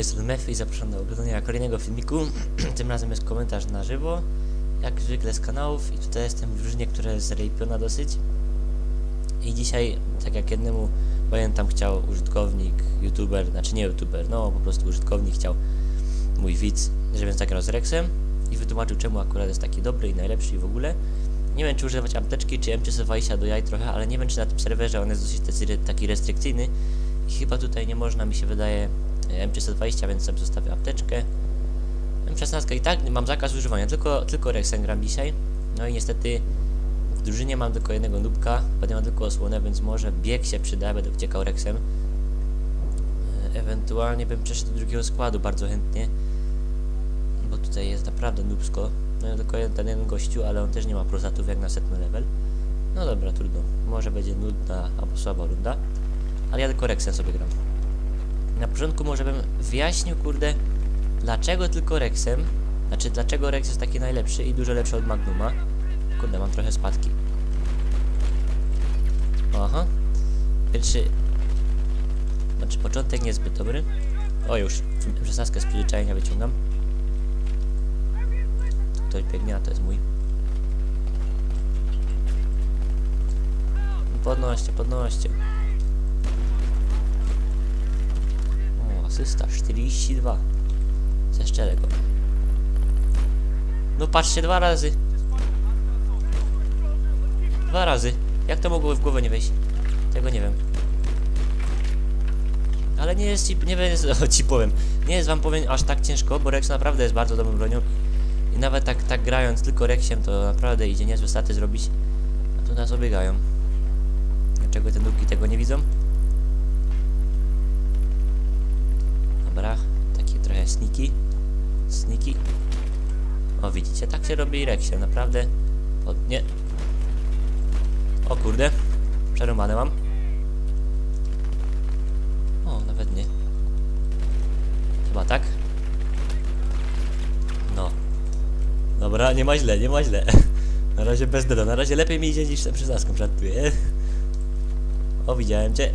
tej strony Mefy i zapraszam do oglądania kolejnego filmiku. Tym razem jest komentarz na żywo, jak zwykle z kanałów i tutaj jestem w drużynie, która jest zrejpiona dosyć. I dzisiaj, tak jak jednemu pamiętam, chciał użytkownik, youtuber, znaczy nie youtuber, no po prostu użytkownik chciał mój widz, żebym zagrał z Rexem i wytłumaczył czemu akurat jest taki dobry i najlepszy i w ogóle. Nie wiem czy używać apteczki czy M320 do jaj trochę, ale nie wiem czy na tym serwerze on jest dosyć taki restrykcyjny i chyba tutaj nie można mi się wydaje M320, więc sobie zostawię apteczkę. M16 i tak mam zakaz używania, tylko, tylko Rexem gram dzisiaj. No i niestety w drużynie mam tylko jednego nubka, potem mam tylko osłonę, więc może bieg się przyda, będę uciekał Rexem. Ewentualnie bym przeszedł do drugiego składu bardzo chętnie, bo tutaj jest naprawdę nubsko. No tylko jeden, ten jeden gościu, ale on też nie ma prozatów jak na setny level. No dobra, trudno. Może będzie nudna albo słaba runda, ale ja tylko Rexem sobie gram. Na początku może bym wyjaśnił, kurde, dlaczego tylko Rexem, znaczy dlaczego Rex jest taki najlepszy i dużo lepszy od Magnuma. Kurde, mam trochę spadki. Aha. Pierwszy... Znaczy początek niezbyt dobry. O już, 16 z przyzwyczajenia wyciągam. Tu Ktoś biegnie, a to jest mój. Podnoście, podnoście. O, asysta 42. Zeszczelę go. No patrzcie, dwa razy. Dwa razy. Jak to mogło w głowę nie wejść? Tego nie wiem. Ale nie jest ci, nie jest, o, ci powiem, nie jest wam powiem aż tak ciężko, bo Rex naprawdę jest bardzo dobrą bronią. I nawet tak, tak grając tylko Rexiem, to naprawdę idzie niezłe staty zrobić. A tu nas obiegają. Dlaczego te dupki tego nie widzą? Dobra, taki trochę sniki. Sniki. O, widzicie, tak się robi Rexiem, naprawdę. O, nie. O kurde, przerąbane mam. O, nawet nie. Chyba tak. No. Dobra, nie ma źle, nie ma źle. Na razie bez deda, na razie lepiej mi idzie niż ten przysaską żartuję. O, widziałem cię.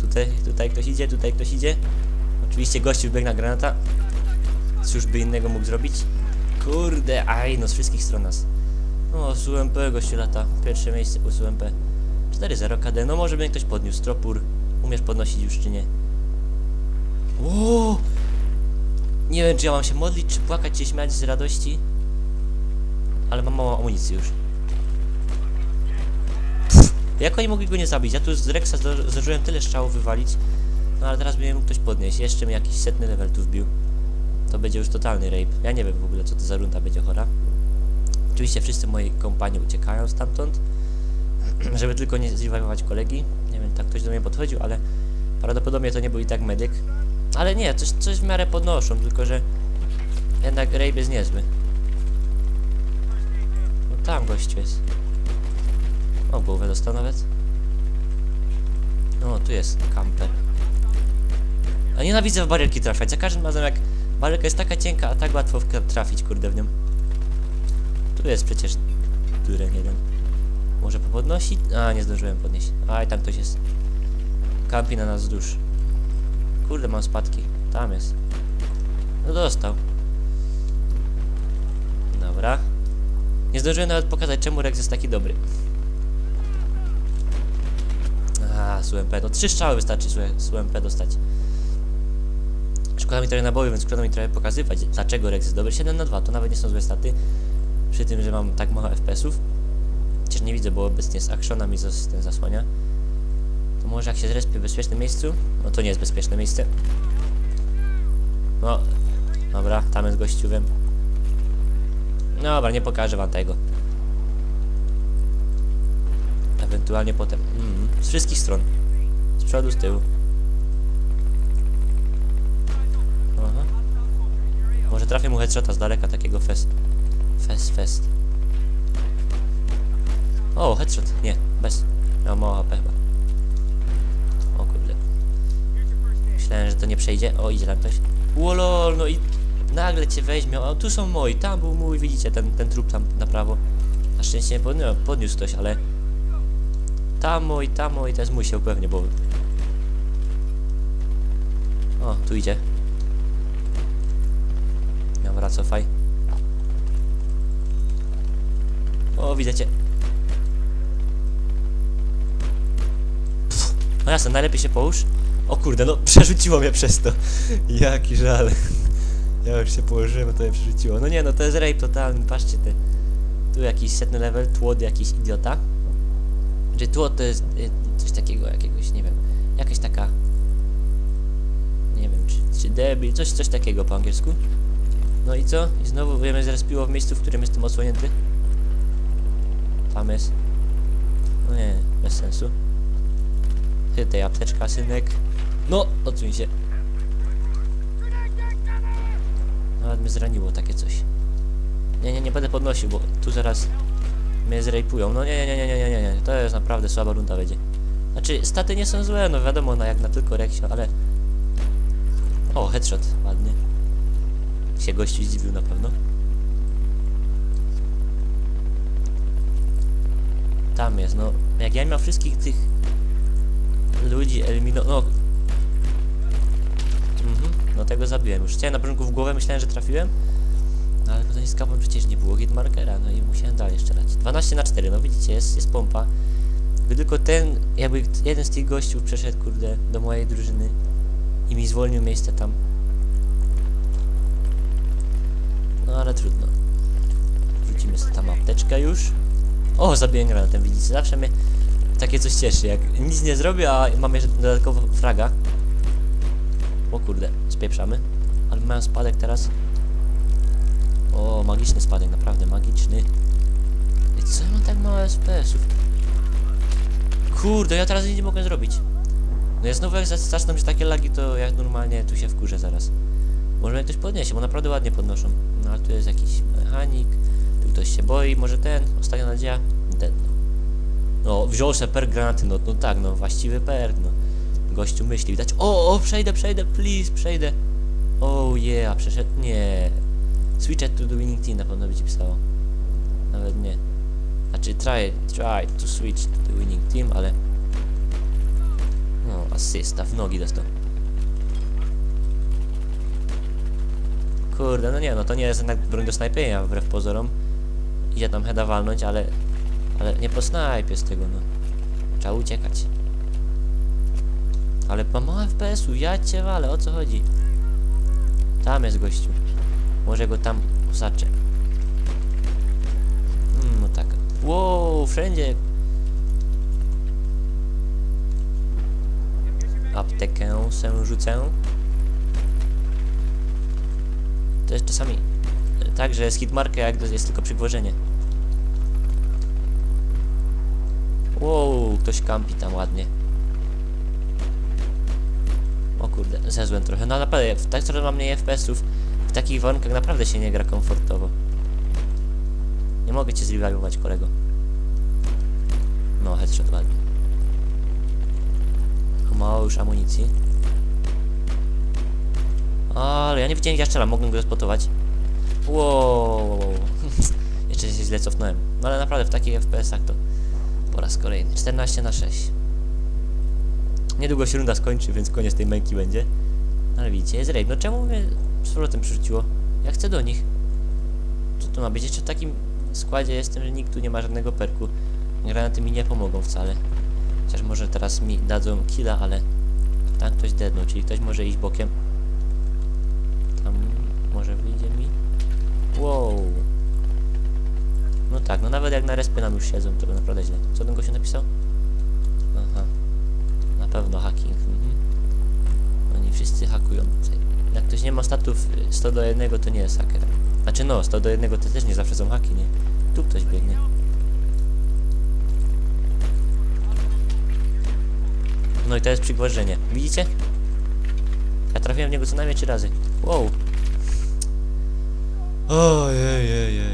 Tutaj, tutaj ktoś idzie, tutaj ktoś idzie. Oczywiście gościu wbiegł na granata. Cóż by innego mógł zrobić? Kurde, aj, no z wszystkich stron nas. O, z UMP gościu lata. Pierwsze miejsce z UMP. 4-0 KD, no może by ktoś podniósł. Tropur, umiesz podnosić już czy nie? O! Nie wiem, czy ja mam się modlić, czy płakać, czy śmiać z radości. Ale mam mało amunicji już. Pff, jak oni mogli go nie zabić? Ja tu z Rexa zdążyłem tyle strzałów wywalić. No ale teraz by mnie mógł ktoś podnieść. Jeszcze mi jakiś setny level tu wbił. To będzie już totalny rape. Ja nie wiem w ogóle, co to za runda będzie chora. Oczywiście wszyscy moi kompanie uciekają stamtąd. Żeby tylko nie zrevivować kolegi. Nie wiem, tak ktoś do mnie podchodził, ale prawdopodobnie to nie był i tak medyk. Ale nie, coś, coś w miarę podnoszą, tylko że jednak rape jest niezły. No tam gościu jest. O, głowę dostał nawet. No, tu jest kamper. A nienawidzę w barierki trafiać. Za każdym razem jak barierka jest taka cienka, a tak łatwo trafić, kurde, w nią. Tu jest przecież dureń jeden. Może popodnosić? A, nie zdążyłem podnieść. Aj, tam ktoś jest. Kampi na nas wzdłuż. Kurde, mam spadki. Tam jest. No dostał. Dobra. Nie zdążyłem nawet pokazać, czemu Rex jest taki dobry. A, z UMP. No trzy strzały wystarczy z UMP dostać. Szkoda mi trochę naboju, więc szkoda mi trochę pokazywać, dlaczego Rex jest dobry. 7 na 2 to nawet nie są złe staty. Przy tym, że mam tak mało FPS-ów. Chociaż nie widzę, bo obecnie z Actiona mi zas ten zasłania. To może jak się zrespię w bezpiecznym miejscu? No to nie jest bezpieczne miejsce. No, dobra, tam jest gościu, wiem. No Dobra, nie pokażę wam tego. Ewentualnie potem. Mm, z wszystkich stron. Z przodu, z tyłu. Trafię mu headshota z daleka, takiego fest. Fest, fest. O, headshot. Nie, bez. Miał mało HP chyba. O kurde. Myślałem, że to nie przejdzie. O, idzie tam ktoś. Łolol, no i nagle cię weźmie. O, tu są moi, tam był mój, widzicie, ten, ten trup tam na prawo. Na szczęście nie podniósł, podniósł ktoś, ale... Tam mój, tam mój, jest mój się upewnię, bo... O, tu idzie. Dobra, cofaj. O, widzę cię. Pff, No jasne, najlepiej się połóż. O kurde, no przerzuciło mnie przez to. Jaki żal. Ja już się położyłem, to mnie przerzuciło. No nie, no to jest rape totalny, patrzcie ty. Tu jakiś setny level, tłod jakiś idiota. Czy tłod to jest y, coś takiego, jakiegoś, nie wiem, jakaś taka... Nie wiem, czy, czy debil, coś, coś takiego po angielsku. No i co? I znowu wiemy zrespiło w miejscu, w którym jestem odsłonięty. Tam jest. No nie, bez sensu. Ty, tej apteczka, synek. No, odsuń się. Nawet mnie zraniło takie coś. Nie, nie, nie będę podnosił, bo tu zaraz mnie zrejpują. No nie, nie, nie, nie, nie, nie, nie. To jest naprawdę słaba runda będzie. Znaczy, staty nie są złe, no wiadomo, no jak na tylko Reksio, ale... O, headshot, ładny. Się gościu zdziwił na pewno. Tam jest, no. Jak ja miał wszystkich tych ludzi elimino... No. Mhm, no tego zabiłem już. Chciałem na początku w głowę, myślałem, że trafiłem. No ale potem z kapą przecież nie było hitmarkera, no i musiałem dalej strzelać. 12 na 4, no widzicie, jest, jest pompa. Gdy tylko ten, jakby jeden z tych gościów przeszedł, kurde, do mojej drużyny i mi zwolnił miejsce tam. Apteczkę już. O, zabiłem granatem, widzicie, zawsze mnie takie coś cieszy, jak nic nie zrobię, a mam jeszcze dodatkowo fraga. O kurde, spieprzamy. Ale mają spadek teraz. O, magiczny spadek, naprawdę magiczny. I co ja mam tak mało FPS-ów? Kurde, ja teraz nic nie mogę zrobić. No ja znowu jak za- zaczną się takie lagi, to ja normalnie tu się wkurzę zaraz. Może mnie ktoś podniesie, bo naprawdę ładnie podnoszą. No ale tu jest jakiś mechanik, tu ktoś się boi, może ten, ostatnia nadzieja, ten. No, wziął se per granaty, no, no tak, no, właściwy perk, no. Gościu myśli, widać, o, o, przejdę, przejdę, please, przejdę. Oh yeah, przeszedł, nie. Switch it to the winning team na pewno by ci pisało. Nawet nie. Znaczy, try, try to switch to the winning team, ale... No, asysta, w nogi dostał. Kurde, no nie, no to nie jest jednak broń do snajpienia, wbrew pozorom. Idzie tam heada walnąć, ale... Ale nie po snajpie z tego, no. Trzeba uciekać. Ale ma mało FPS-u, ja cię walę, o co chodzi? Tam jest gościu. Może go tam osaczę. Mm, no tak. Wow, wszędzie. Aptekę se rzucę. To jest czasami tak, że jest hitmarka, jak jest tylko przygwożenie. Wow, ktoś kampi tam ładnie. O kurde, zezłem trochę. No naprawdę, w tak coraz mam mniej FPS-ów. W takich warunkach naprawdę się nie gra komfortowo. Nie mogę cię zrywalizować, kolego. No, headshot ładnie. Mało już amunicji. Ale ja nie widziałem jak ja mogłem go spotować. Wow. Jeszcze się źle cofnąłem. No ale naprawdę w takich FPS-ach to po raz kolejny. 14 na 6. Niedługo się runda skończy, więc koniec tej męki będzie. Ale widzicie, jest raid. No czemu mnie z powrotem przerzuciło? Ja chcę do nich. Co to ma być? Jeszcze w takim składzie jestem, że nikt tu nie ma żadnego perku. Granaty mi nie pomogą wcale. Chociaż może teraz mi dadzą killa, ale tam ktoś dednął, czyli ktoś może iść bokiem. Tak, no nawet jak na respy nam już siedzą, to naprawdę źle. Co ten gościu napisał? Aha. Na pewno hacking. Mhm. Oni wszyscy hakują tutaj. Jak ktoś nie ma statów y, 100 do 1, to nie jest haker. Znaczy no, 100 do 1 to też nie zawsze są haki, nie? Tu ktoś biegnie. No i to jest przygwożenie. Widzicie? Ja trafiłem w niego co najmniej 3 razy. Wow. Ojej,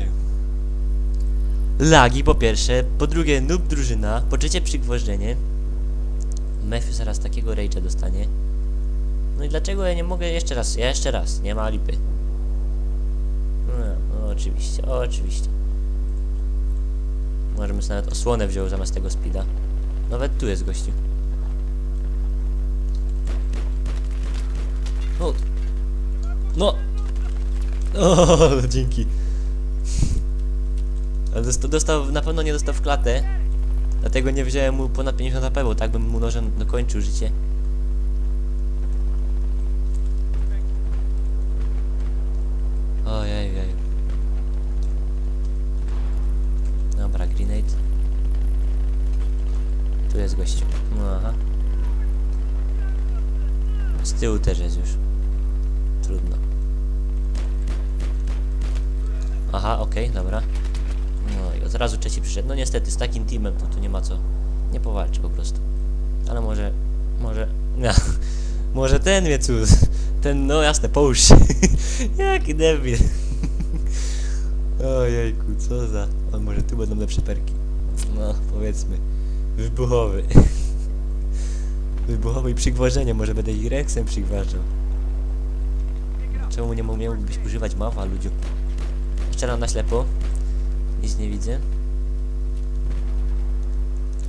Lagi po pierwsze, po drugie noob drużyna, po trzecie przygwożdżenie. Matthew zaraz takiego rage'a dostanie. No i dlaczego ja nie mogę jeszcze raz, ja jeszcze raz, nie ma lipy. No, no oczywiście, oczywiście. Może bym nawet osłonę wziął zamiast tego speeda. Nawet tu jest gościu. No. No. O, dzięki. Ale dosta- dostał, na pewno nie dostał w klatę. Dlatego nie wziąłem mu ponad 50 HP, bo tak bym mu nożem dokończył życie. Ojej, ojej. Dobra, grenade. Tu jest gościu. No, aha. Z tyłu też jest już. Trudno. Aha, okej, dobra. I od razu trzeci przyszedł. No niestety, z takim teamem to tu nie ma co. Nie powalczy po prostu. Ale może, może, no, może ten mnie cud. Ten, no jasne, połóż się. Jaki debil. Ojejku, co za... A może tu będą lepsze perki. No, powiedzmy. Wybuchowy. Wybuchowy i przygwożenie, może będę ich reksem przygważał. Czemu nie miałbyś używać mawa, ludziu? Strzelam na ślepo. Nic nie widzę.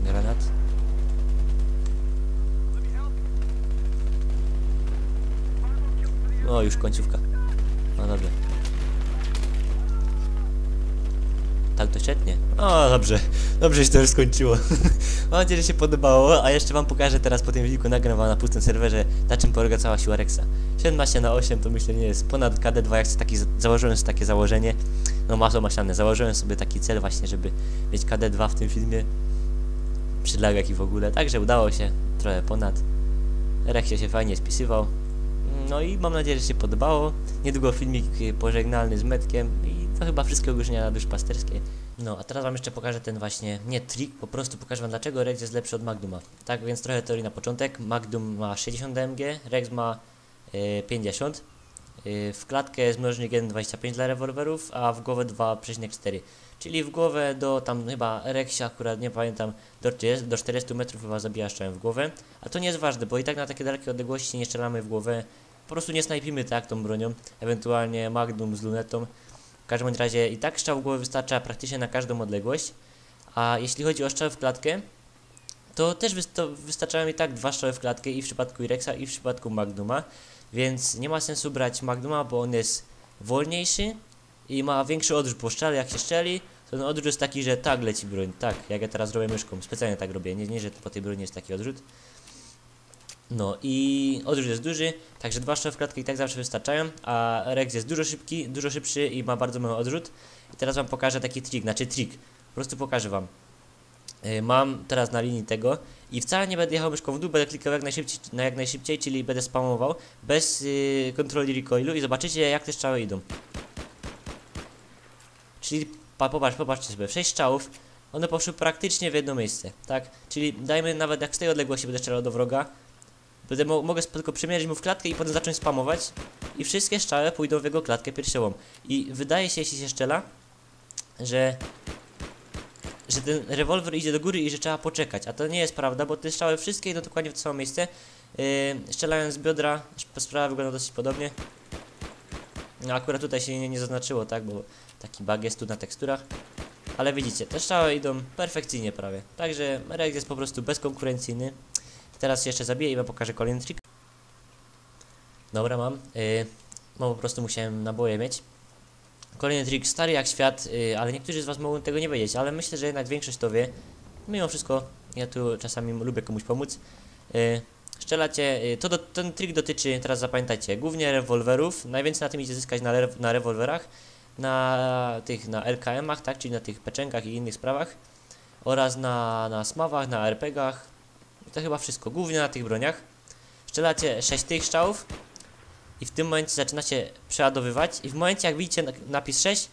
Granat. O, już końcówka. No dobrze. Tak to świetnie. O, dobrze. Dobrze się to już skończyło. Mam nadzieję, że się podobało, a jeszcze wam pokażę teraz po tym filmiku nagram na pustym serwerze, na czym polega cała siła Rexa. 17 na 8 to myślę nie jest ponad KD2, jak taki, za- założyłem sobie takie założenie. No masło maślane, założyłem sobie taki cel właśnie, żeby mieć KD2 w tym filmie. Przy lagach i w ogóle, także udało się, trochę ponad. Rexie się fajnie spisywał. No i mam nadzieję, że się podobało. Niedługo filmik pożegnalny z Metkiem i to chyba wszystkie ogłoszenia na duszpasterskie. No, a teraz wam jeszcze pokażę ten właśnie, nie trik, po prostu pokażę wam dlaczego Rex jest lepszy od Magduma. Tak więc trochę teorii na początek. Magdum ma 60 DMG, Rex ma y, 50. Y, w klatkę jest mnożnik 1,25 dla rewolwerów, a w głowę 2,4. Czyli w głowę do tam chyba Rexia akurat nie pamiętam do 40, do 400 metrów chyba zabija strzałem w głowę. A to nie jest ważne, bo i tak na takie dalekie odległości nie strzelamy w głowę. Po prostu nie snajpimy tak tą bronią, ewentualnie Magnum z lunetą. W każdym razie i tak strzał w głowę wystarcza praktycznie na każdą odległość. A jeśli chodzi o strzał w klatkę, to też wys to wystarczają i tak dwa strzały w klatkę i w przypadku Irexa i w przypadku Magnuma. Więc nie ma sensu brać Magnuma, bo on jest wolniejszy i ma większy odrzut po strzale. Jak się strzeli, to ten odrzut jest taki, że tak leci broń. Tak, jak ja teraz robię myszką. Specjalnie tak robię. Nie, nie że po tej broni jest taki odrzut. No i odrzut jest duży, także dwa strzały w klatkę i tak zawsze wystarczają, a Rex jest dużo szybki, dużo szybszy i ma bardzo mały odrzut. I teraz wam pokażę taki trik, znaczy trik, po prostu pokażę wam. Yy, mam teraz na linii tego i wcale nie będę jechał myszką w dół, będę klikał jak najszybciej, na jak najszybciej czyli będę spamował bez yy, kontroli recoilu i zobaczycie jak te strzały idą. Czyli pa, popatrz, popatrzcie sobie, 6 strzałów, one poszły praktycznie w jedno miejsce, tak? Czyli dajmy nawet jak z tej odległości będę strzelał do wroga, Będę mo mogę tylko przymierzyć mu w klatkę i potem zacząć spamować i wszystkie strzały pójdą w jego klatkę piersiową. I wydaje się, jeśli się strzela, że że ten rewolwer idzie do góry i że trzeba poczekać, a to nie jest prawda, bo te strzały wszystkie idą dokładnie w to samo miejsce. Yy, strzelając z biodra, sprawa wygląda dosyć podobnie. No akurat tutaj się nie, nie zaznaczyło, tak, bo taki bug jest tu na teksturach. Ale widzicie, te strzały idą perfekcyjnie prawie. Także Rex jest po prostu bezkonkurencyjny. Teraz jeszcze zabiję i wam pokażę kolejny trik. Dobra, mam. Yy, no po prostu musiałem naboje mieć. Kolejny trik, stary jak świat, yy, ale niektórzy z was mogą tego nie wiedzieć, ale myślę, że jednak większość to wie. Mimo wszystko, ja tu czasami lubię komuś pomóc. Yy, strzelacie, yy, to do, ten trik dotyczy, teraz zapamiętajcie, głównie rewolwerów. Najwięcej na tym idzie zyskać na, re, na rewolwerach, na tych, na LKM-ach, tak, czyli na tych peczenkach i innych sprawach. Oraz na, na smawach, na RPG-ach, to chyba wszystko, głównie na tych broniach. Strzelacie 6 tych strzałów i w tym momencie zaczynacie przeładowywać i w momencie jak widzicie na- napis 6,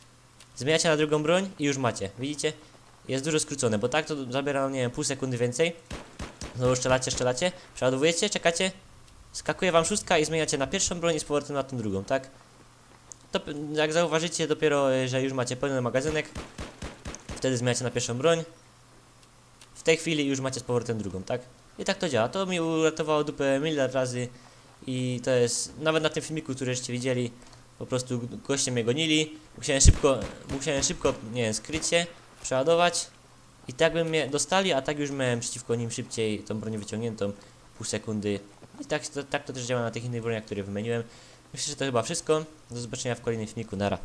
zmieniacie na drugą broń i już macie. Widzicie? Jest dużo skrócone, bo tak to zabiera, nie wiem, pół sekundy więcej. Znowu strzelacie, strzelacie, przeładowujecie, czekacie, skakuje wam szóstka i zmieniacie na pierwszą broń i z powrotem na tą drugą, tak? To jak zauważycie dopiero, y, że już macie pełny magazynek, wtedy zmieniacie na pierwszą broń, w tej chwili już macie z powrotem drugą, tak? I tak to działa. To mi uratowało dupę miliard razy i to jest, nawet na tym filmiku, który żeście widzieli, po prostu goście mnie gonili, musiałem szybko, musiałem szybko, nie wiem, skryć się, przeładować i tak by mnie dostali, a tak już miałem przeciwko nim szybciej tą bronię wyciągniętą, pół sekundy I tak to, tak to też działa na tych innych broniach, które wymieniłem. Myślę, że to chyba wszystko. Do zobaczenia w kolejnym filmiku. Nara.